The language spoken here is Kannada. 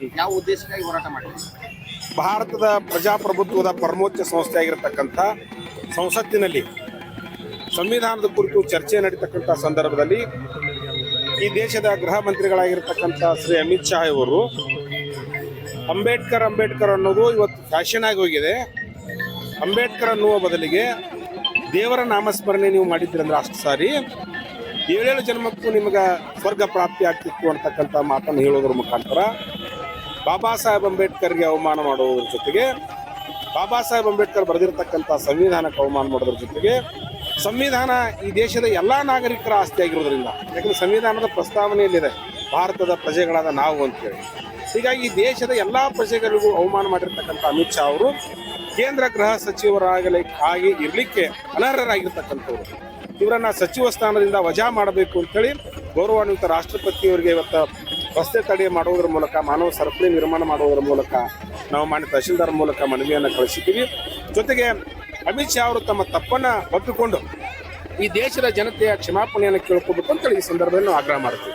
ಯಾವ ಉದ್ದೇಶಕ್ಕಾಗಿ ಹೋರಾಟ ಮಾಡಿದ್ದೀರಿ ಭಾರತದ ಪ್ರಜಾಪ್ರಭುತ್ವದ ಪರಮೋಚ್ಚ ಸಂಸ್ಥೆ ಆಗಿರತಕ್ಕಂಥ ಸಂಸತ್ತಿನಲ್ಲಿ ಸಂವಿಧಾನದ ಕುರಿತು ಚರ್ಚೆ ನಡೀತಕ್ಕಂಥ ಸಂದರ್ಭದಲ್ಲಿ ಈ ದೇಶದ ಗೃಹ ಮಂತ್ರಿಗಳಾಗಿರ್ತಕ್ಕಂಥ ಶ್ರೀ ಅಮಿತ್ ಶಾ ಅವರು ಅಂಬೇಡ್ಕರ್ ಅಂಬೇಡ್ಕರ್ ಅನ್ನೋದು ಇವತ್ತು ಫ್ಯಾಷನ್ ಆಗಿ ಹೋಗಿದೆ. ಅಂಬೇಡ್ಕರ್ ಅನ್ನುವ ಬದಲಿಗೆ ದೇವರ ನಾಮಸ್ಮರಣೆ ನೀವು ಮಾಡಿದ್ರಂದ್ರೆ ಅಷ್ಟು ಸಾರಿ. ಏಳೇಳು ಜನ್ಮಕ್ಕೂ ನಿಮಗೆ ಸ್ವರ್ಗ ಪ್ರಾಪ್ತಿ ಆಗ್ತಿತ್ತು ಅಂತಕ್ಕಂಥ ಮಾತನ್ನು ಹೇಳೋದ್ರ ಮುಖಾಂತರ ಬಾಬಾ ಸಾಹೇಬ್ ಅಂಬೇಡ್ಕರ್ಗೆ ಅವಮಾನ ಮಾಡುವುದರ ಜೊತೆಗೆ, ಬಾಬಾ ಸಾಹೇಬ್ ಅಂಬೇಡ್ಕರ್ ಬರೆದಿರ್ತಕ್ಕಂಥ ಸಂವಿಧಾನಕ್ಕೆ ಅವಮಾನ ಮಾಡೋದ್ರ ಜೊತೆಗೆ, ಸಂವಿಧಾನ ಈ ದೇಶದ ಎಲ್ಲ ನಾಗರಿಕರ ಆಸ್ತಿ ಆಗಿರೋದ್ರಿಂದ ಯಾಕಂದ್ರೆ ಸಂವಿಧಾನದ ಪ್ರಸ್ತಾವನೆಯಲ್ಲಿದೆ, ಭಾರತದ ಪ್ರಜೆಗಳಾದ ನಾವು ಅಂತೇಳಿ. ಹೀಗಾಗಿ ಈ ದೇಶದ ಎಲ್ಲ ಪ್ರಜೆಗಳಿಗೂ ಅವಮಾನ ಮಾಡಿರ್ತಕ್ಕಂಥ ಅಮಿತ್ ಶಾ ಅವರು ಕೇಂದ್ರ ಗೃಹ ಸಚಿವರಾಗಲಿ ಆಗಿ ಇರಲಿಕ್ಕೆ ಅನರ್ಹರಾಗಿರ್ತಕ್ಕಂಥವ್ರು. ಇವರನ್ನ ಸಚಿವ ಸ್ಥಾನದಿಂದ ವಜಾ ಮಾಡಬೇಕು ಅಂತೇಳಿ ಗೌರವಾನ್ವಿತ ರಾಷ್ಟ್ರಪತಿಯವರಿಗೆ ಇವತ್ತು ರಸ್ತೆ ತಡೆ ಮಾಡುವುದರ ಮೂಲಕ, ಮಾನವ ಸರಪಳಿ ನಿರ್ಮಾಣ ಮಾಡುವುದರ ಮೂಲಕ ನಾವು ಮಾಡಿದ ತಹಶೀಲ್ದಾರ್ ಮೂಲಕ ಮನವಿಯನ್ನು ಕಳಿಸಿದ್ದೀವಿ. ಜೊತೆಗೆ ಅಮಿತ್ ಶಾ ಅವರು ತಮ್ಮ ತಪ್ಪನ್ನು ಒಪ್ಪಿಕೊಂಡು ಈ ದೇಶದ ಜನತೆಯ ಕ್ಷಮಾಪಣೆಯನ್ನು ಕೇಳ್ಕೋಬೇಕು ಅಂತೇಳಿ ಈ ಸಂದರ್ಭದಲ್ಲಿ ನಾವು ಆಗ್ರಹ ಮಾಡ್ತೀವಿ.